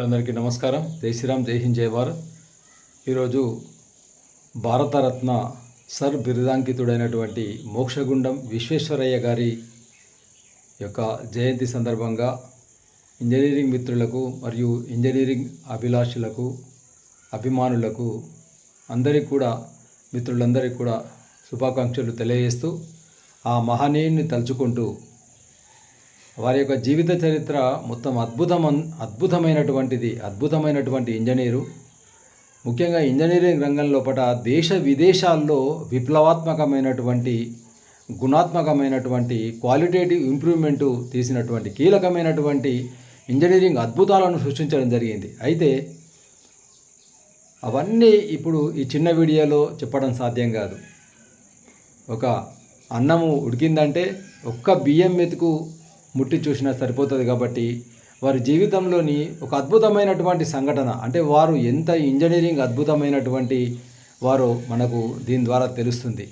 అందరికీ నమస్కారం. జై శ్రీరామ్ జై హింద్ జై భారత్. ఈరోజు భారతరత్న సర్ బిరుదాంకితుడైనటువంటి మోక్షగుండం విశ్వేశ్వరయ్య గారి యొక్క జయంతి సందర్భంగా ఇంజనీరింగ్ మిత్రులకు మరియు ఇంజనీరింగ్ అభిలాషులకు అభిమానులకు అందరికీ కూడా మిత్రులందరికీ కూడా శుభాకాంక్షలు తెలియజేస్తూ ఆ మహనీయుని తలుచుకుంటూ వారి యొక్క జీవిత చరిత్ర మొత్తం అద్భుతం అద్భుతమైనటువంటిది అద్భుతమైనటువంటి ఇంజనీరు. ముఖ్యంగా ఇంజనీరింగ్ రంగం లోపల దేశ విదేశాల్లో విప్లవాత్మకమైనటువంటి గుణాత్మకమైనటువంటి క్వాలిటేటివ్ ఇంప్రూవ్మెంటు తీసినటువంటి కీలకమైనటువంటి ఇంజనీరింగ్ అద్భుతాలను సృష్టించడం జరిగింది. అయితే అవన్నీ ఇప్పుడు ఈ చిన్న వీడియోలో చెప్పడం సాధ్యం కాదు. ఒక అన్నము ఉడికిందంటే ఒక్క బియ్యం మెతుకు ముట్టి చూసినా సరిపోతుంది కాబట్టి వారి జీవితంలోని ఒక అద్భుతమైనటువంటి సంఘటన అంటే వారు ఎంత ఇంజనీరింగ్ అద్భుతమైనటువంటి వారు మనకు దీని ద్వారా తెలుస్తుంది.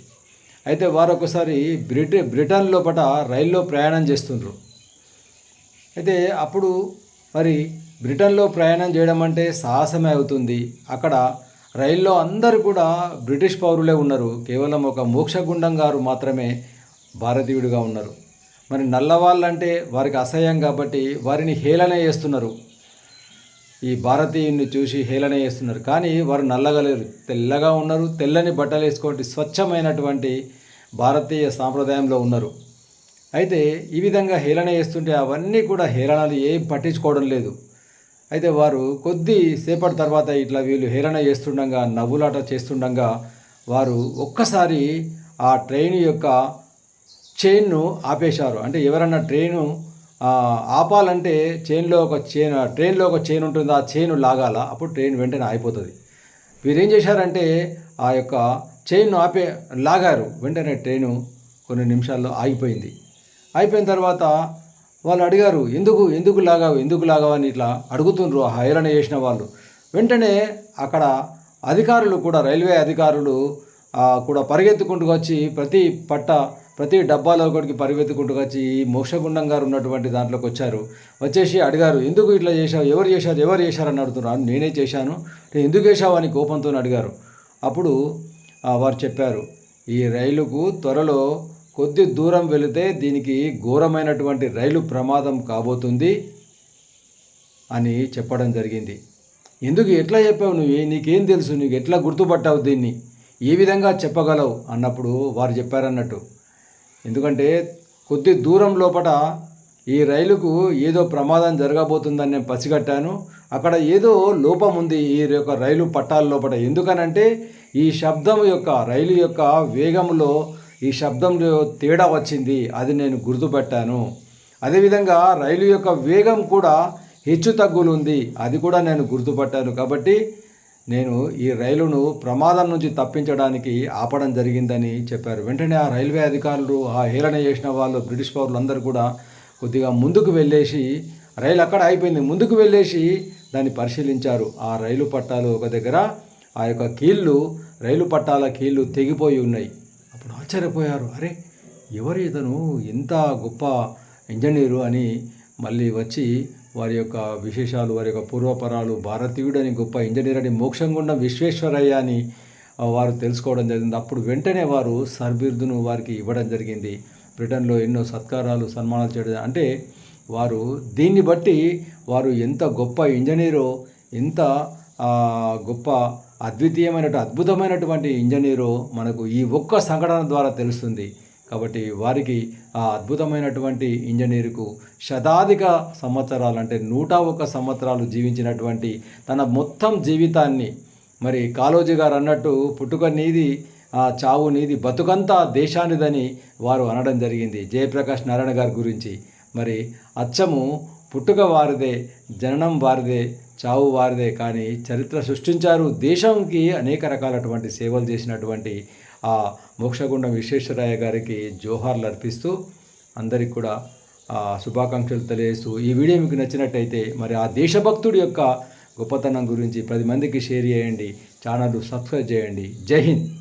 అయితే వారు ఒకసారి బ్రిట బ్రిటన్ లోపల రైల్లో ప్రయాణం చేస్తుండ్రు. అయితే అప్పుడు మరి బ్రిటన్లో ప్రయాణం చేయడం అంటే సాహసమే అవుతుంది. అక్కడ రైల్లో అందరూ కూడా బ్రిటిష్ పౌరులే ఉన్నారు. కేవలం ఒక మోక్షగుండం గారు మాత్రమే భారతీయుడిగా ఉన్నారు. మరి నల్లవాళ్ళంటే వారికి అసహ్యం కాబట్టి వారిని హేళన చేస్తున్నారు. ఈ భారతీయుని చూసి హేళన చేస్తున్నారు. కానీ వారు నల్లగలేరు తెల్లగా ఉన్నారు. తెల్లని బట్టలు వేసుకోండి స్వచ్ఛమైనటువంటి భారతీయ సాంప్రదాయంలో ఉన్నారు. అయితే ఈ విధంగా హేళన చేస్తుంటే అవన్నీ కూడా హేళనలు ఏం పట్టించుకోవడం లేదు. అయితే వారు కొద్ది సేపటి తర్వాత ఇట్లా వీళ్ళు హేళన చేస్తుండగా నవ్వులాట చేస్తుండగా వారు ఒక్కసారి ఆ ట్రైన్ యొక్క చైన్ను ఆపేశారు. అంటే ఎవరన్నా ట్రైను ఆపాలంటే చైన్లో ఒక చైన్ ట్రైన్లో ఒక చైన్ ఉంటుంది? ఆ చైన్ లాగాల? అప్పుడు ట్రైన్ వెంటనే ఆగిపోతుంది. వీరేం చేశారంటే ఆ యొక్క చైన్ను ఆపే లాగారు. వెంటనే ట్రైను కొన్ని నిమిషాల్లో ఆగిపోయింది. అయిపోయిన తర్వాత వాళ్ళు అడిగారు ఎందుకు ఎందుకు లాగావు ఎందుకు లాగావు? అని ఇట్లా అడుగుతుండ్రు. ఆ హైరణ చేసిన వాళ్ళు. వెంటనే అక్కడ అధికారులు కూడా రైల్వే అధికారులు కూడా పరిగెత్తుకుంటూ వచ్చి ప్రతి పట్ట ప్రతి డబ్బాలో ఒకటికి పరిగెత్తుకుంటూ వచ్చి ఈ మోక్షగుండం గారు ఉన్నటువంటి దాంట్లోకి వచ్చారు. వచ్చేసి అడిగారు ఎందుకు ఇట్లా చేశావు? ఎవరు చేశారు? ఎవరు చేశారు? అని అడుగుతున్నారు. నేనే చేశాను. నేను ఎందుకు చేశావు? అని కోపంతో అడిగారు. అప్పుడు వారు చెప్పారు ఈ రైలుకు త్వరలో కొద్ది దూరం వెళితే దీనికి ఘోరమైనటువంటి రైలు ప్రమాదం కాబోతుంది అని చెప్పడం జరిగింది. ఎందుకు? ఎట్లా చెప్పావు నువ్వు? నీకేం తెలుసు? నీకు ఎట్లా గుర్తుపట్టావు దీన్ని? ఏ విధంగా చెప్పగలవు? అన్నప్పుడు వారు చెప్పారన్నట్టు ఎందుకంటే కొద్ది దూరం లోపల ఈ రైలుకు ఏదో ప్రమాదం జరగబోతుందని నేను పసిగట్టాను. అక్కడ ఏదో లోపం ఉంది ఈ యొక్క రైలు పట్టాల లోపల. ఎందుకనంటే ఈ శబ్దం యొక్క రైలు యొక్క వేగంలో ఈ శబ్దంలో తేడా వచ్చింది. అది నేను గుర్తుపెట్టాను. అదేవిధంగా రైలు యొక్క వేగం కూడా హెచ్చు తగ్గులు ఉంది. అది కూడా నేను గుర్తుపట్టాను. కాబట్టి నేను ఈ రైలును ప్రమాదం నుంచి తప్పించడానికి ఆపడం జరిగిందని చెప్పారు. వెంటనే ఆ రైల్వే అధికారులు ఆ హేళన చేసిన వాళ్ళు బ్రిటిష్ పౌరులందరూ కూడా కొద్దిగా ముందుకు వెళ్ళేసి రైలు అక్కడ అయిపోయింది ముందుకు వెళ్ళేసి దాన్ని పరిశీలించారు. ఆ రైలు పట్టాలు ఒక దగ్గర ఆ యొక్క కీళ్ళు రైలు పట్టాల కీళ్ళు తెగిపోయి ఉన్నాయి. అప్పుడు ఆశ్చర్యపోయారు. అరే ఎవరు ఇతను? ఎంత గొప్ప ఇంజనీరు అని మళ్ళీ వచ్చి వారి యొక్క విశేషాలు వారి యొక్క పూర్వపరాలు భారతీయుడని గొప్ప ఇంజనీర్ అని మోక్షంగుండం విశ్వేశ్వరయ్య అని వారు తెలుసుకోవడం జరిగింది. అప్పుడు వెంటనే వారు సర్బిర్దును వారికి ఇవ్వడం జరిగింది. బ్రిటన్లో ఎన్నో సత్కారాలు సన్మానాలు చేయడం అంటే వారు దీన్ని బట్టి వారు ఎంత గొప్ప ఇంజనీరో ఎంత గొప్ప అద్వితీయమైనటువంటి అద్భుతమైనటువంటి ఇంజనీరో మనకు ఈ ఒక్క సంఘటన ద్వారా తెలుస్తుంది. కాబట్టి వారికి ఆ అద్భుతమైనటువంటి ఇంజనీరుకు శతాధిక సంవత్సరాలు అంటే నూట ఒక్క సంవత్సరాలు జీవించినటువంటి తన మొత్తం జీవితాన్ని మరి కాలోజీ గారు అన్నట్టు పుట్టుక నీది ఆ చావు నీది బతుకంతా దేశానిదని వారు అనడం జరిగింది. జయప్రకాష్ నారాయణ గారి గురించి. మరి అచ్చము పుట్టుక వారిదే జననం వారిదే చావు వారిదే. కానీ చరిత్ర సృష్టించారు దేశంకి అనేక రకాలటువంటి సేవలు చేసినటువంటి ఆ మోక్షగుండం విశ్వేశ్వరయ్య గారికి జోహార్లు అర్పిస్తూ అందరికి కూడా శుభాకాంక్షలు తెలియజేస్తూ ఈ వీడియో మీకు నచ్చినట్టయితే మరి ఆ దేశభక్తుడి యొక్క గొప్పతనం గురించి పది మందికి షేర్ చేయండి ఛానల్ సబ్స్క్రైబ్ చేయండి. జై హింద్.